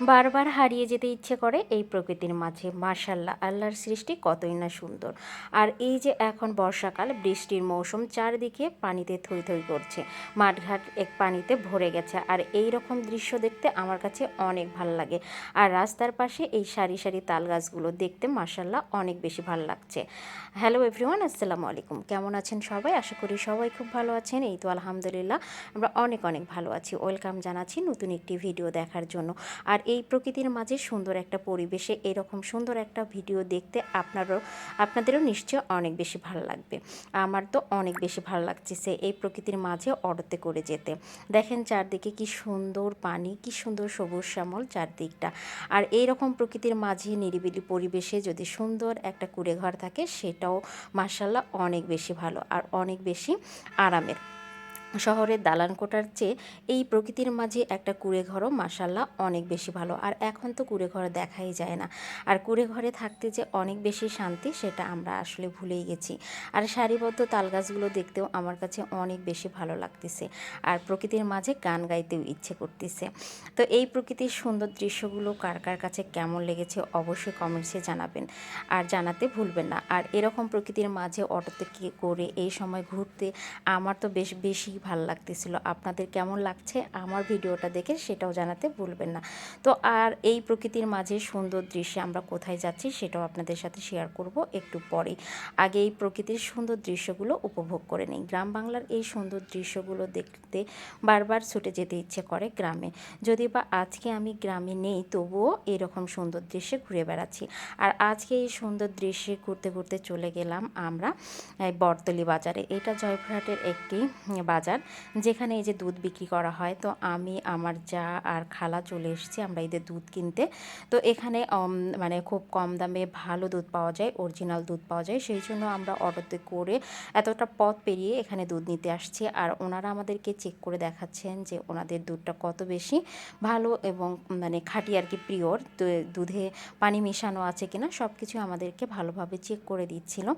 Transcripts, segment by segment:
বারবার হারিয়ে যেতে ইচ্ছে করে এই প্রকৃতির মাঝে। মার্শাল্লাহ আল্লাহর সৃষ্টি কতই না সুন্দর। আর এই যে এখন বর্ষাকাল, বৃষ্টির মৌসুম চারদিকে পানিতে থই থই করছে। মাঠঘাট এক পানিতে ভরে গেছে। আর এই রকম দৃশ্য দেখতে আমার কাছে অনেক ভালো লাগে। আর রাস্তার পাশে এই সারি সারি তাল গাছগুলো দেখতে মার্শাল্লাহ অনেক বেশি ভালো লাগছে। হ্যালো এভরিওয়ান, আসসালামু আলাইকুম। কেমন আছেন সবাই? আশা করি সবাই খুব ভালো আছেন। এই তো আলহামদুলিল্লাহ, আমরা অনেক অনেক ভালো আছি। ওয়েলকাম জানাচ্ছি নতুন একটি ভিডিও দেখার জন্য। আর এই প্রকৃতির মাঝে সুন্দর একটা পরিবেশে এরকম সুন্দর একটা ভিডিও দেখতে আপনারও, আপনাদেরও নিশ্চয় অনেক বেশি ভালো লাগবে। আমার তো অনেক বেশি ভালো লাগছে সে এই প্রকৃতির মাঝে অটোতে করে যেতে। দেখেন চারদিকে কি সুন্দর পানি, কি সুন্দর সবুজ শ্যামল চারদিকটা। আর এই রকম প্রকৃতির মাঝে নিরিবিলি পরিবেশে যদি সুন্দর একটা কুড়ে ঘর থাকে, সেটাও মার্শাল্লাহ অনেক বেশি ভালো আর অনেক বেশি আরামের। শহরের দালান কোটার চেয়ে এই প্রকৃতির মাঝে একটা কুড়ে ঘরও মাসাল্লাহ অনেক বেশি ভালো। আর এখন তো কুড়ে ঘর দেখাই যায় না। আর কুড়ে ঘরে থাকতে যে অনেক বেশি শান্তি, সেটা আমরা আসলে ভুলেই গেছি। আর সারিবদ্ধ তাল গাছগুলো দেখতেও আমার কাছে অনেক বেশি ভালো লাগতেছে। আর প্রকৃতির মাঝে গান গাইতেও ইচ্ছে করতেছে। তো এই প্রকৃতির সুন্দর দৃশ্যগুলো কার কার কাছে কেমন লেগেছে অবশ্যই কমেন্টসে জানাবেন। আর জানাতে ভুলবেন না। আর এরকম প্রকৃতির মাঝে অটোতে করে এই সময় ঘুরতে, আমার তো বেশ বেশি ভালো লাগতেছিল। আপনাদের কেমন লাগছে আমার ভিডিওটা দেখে সেটাও জানাতে ভুলবেন না। তো আর এই প্রকৃতির মাঝে সুন্দর দৃশ্যে আমরা কোথায় যাচ্ছি সেটাও আপনাদের সাথে শেয়ার করব একটু পরে। আগে এই প্রকৃতির সুন্দর দৃশ্যগুলো উপভোগ করে নিই। গ্রাম বাংলার এই সুন্দর দৃশ্যগুলো দেখতে বারবার ছুটে যেতে ইচ্ছে করে গ্রামে। যদি বা আজকে আমি গ্রামে নেই তবুও এরকম সুন্দর দৃশ্যে ঘুরে বেড়াচ্ছি। আর আজকে এই সুন্দর দৃশ্যে ঘুরতে ঘুরতে চলে গেলাম আমরা বরতলি বাজারে। এটা জয়পুরহাটের একটি বাজার। বাজার যেখানে এই যে দুধ বিক্রি করা হয়। তো আমি, আমার যা আর খালা চলে এসেছি, আমরা এদের দুধ কিনতে। তো এখানে মানে খুব কম দামে ভালো দুধ পাওয়া যায়, অরিজিনাল দুধ পাওয়া যায়। সেই জন্য আমরা অটোতে করে এতটা পথ পেরিয়ে এখানে দুধ নিতে আসছি। আর ওনারা আমাদেরকে চেক করে দেখাচ্ছেন যে ওনাদের দুধটা কত বেশি ভালো এবং মানে খাঁটি আর কি প্রিয়র দুধে পানি মেশানো আছে কিনা সব কিছু আমাদেরকে ভালোভাবে চেক করে দিচ্ছিল।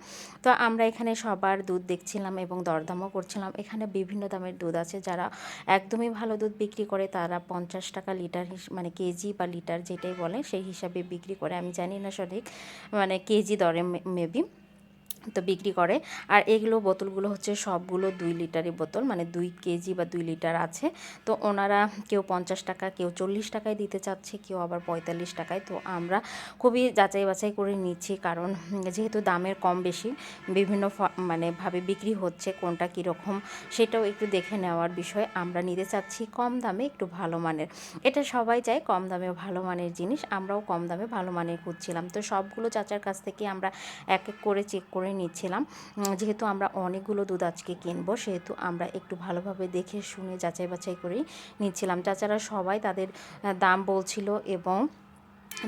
তো আমরা এখানে সবার দুধ দেখছিলাম এবং দরদামও করছিলাম। এখানে বিভিন্ন দামের দুধ আছে। যারা একদমই ভালো দুধ বিক্রি করে, তারা পঞ্চাশ টাকা লিটার মানে কেজি বা লিটার যেটাই বলে সেই হিসাবে বিক্রি করে। আমি জানি না সঠিক মানে কেজি দরে মেবি তো বিক্রি করে। আর এগুলো বোতলগুলো হচ্ছে সবগুলো দুই লিটারের বোতল মানে দুই কেজি বা দুই লিটার আছে। তো ওনারা কেউ পঞ্চাশ টাকা, কেউ চল্লিশ টাকায় দিতে চাচ্ছে, কেউ আবার পঁয়তাল্লিশ টাকায়। তো আমরা খুবই যাচাই বাছাই করে নিচ্ছি, কারণ যেহেতু দামের কম বেশি, বিভিন্ন মানে ভাবে বিক্রি হচ্ছে, কোনটা কীরকম, সেটাও একটু দেখে নেওয়ার বিষয়। আমরা নিতে চাচ্ছি কম দামে একটু ভালো মানের। এটা সবাই চায় কম দামে ভালো মানের জিনিস, আমরাও কম দামে ভালো মানের খুঁজছিলাম। তো সবগুলো চাচার কাছ থেকে আমরা এক এক করে চেক করে নিচ্ছিলাম। যেহেতু আমরা অনেকগুলো দুধ আজকে কিনবো, সেহেতু আমরা একটু ভালোভাবে দেখে, শুনে যাচাই বাছাই করেই নিচ্ছিলাম। চাচারা সবাই তাদের দাম বলছিল এবং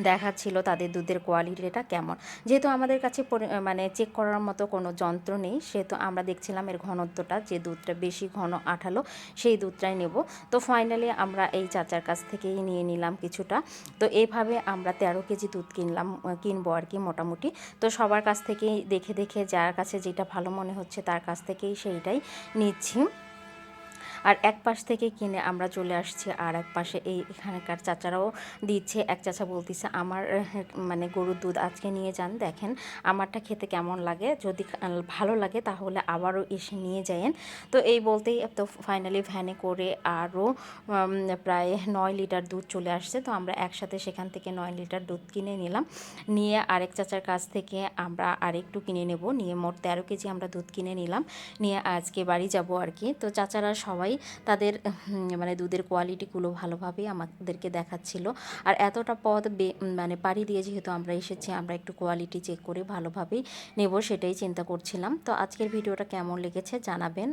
দেখাচ্ছিল তাদের দুধের কোয়ালিটিটা কেমন। যেহেতু আমাদের কাছে মানে চেক করার মতো কোনো যন্ত্র নেই, সেহেতু আমরা দেখছিলাম এর ঘনত্বটা যে দুধটা বেশি ঘন আঠালো, সেই দুধটাই নেব। তো ফাইনালি আমরা এই চাচার কাছ থেকেই নিয়ে নিলাম কিছুটা। তো এইভাবে আমরা তেরো কেজি দুধ কিনলাম কিনবো আর কি মোটামুটি। তো সবার কাছ থেকেই দেখে দেখে, যার কাছে যেটা ভালো মনে হচ্ছে তার কাছ থেকেই সেইটাই নিচ্ছি। আর এক পাশ থেকে কিনে আমরা চলে আসছি, আর এক পাশে এই এখানকার চাচারাও দিচ্ছে। এক চাচা বলতেছে, আমার মানে গরুর দুধ আজকে নিয়ে যান, দেখেন আমারটা খেতে কেমন লাগে। যদি ভালো লাগে তাহলে আবারও এসে নিয়ে যায়েন। তো এই বলতেই তো ফাইনালি ভ্যানে করে আরও প্রায় নয় লিটার দুধ চলে আসছে। তো আমরা একসাথে সেখান থেকে নয় লিটার দুধ কিনে নিলাম। নিয়ে আরেক চাচার কাছ থেকে আমরা আরেকটু কিনে নেব। নিয়ে মোট তেরো কেজি আমরা দুধ কিনে নিলাম। নিয়ে আজকে বাড়ি যাব আর কি। তো চাচারা সবাই সবাই তাদের মানে দুধের কোয়ালিটিগুলো ভালোভাবেই আমাদেরকে দেখাচ্ছিল। আর এতটা পথ মানে পাড়ি দিয়ে যেহেতু আমরা এসেছি, আমরা একটু কোয়ালিটি চেক করে ভালোভাবেই নেব সেটাই চিন্তা করছিলাম। তো আজকের ভিডিওটা কেমন লেগেছে জানাবেন।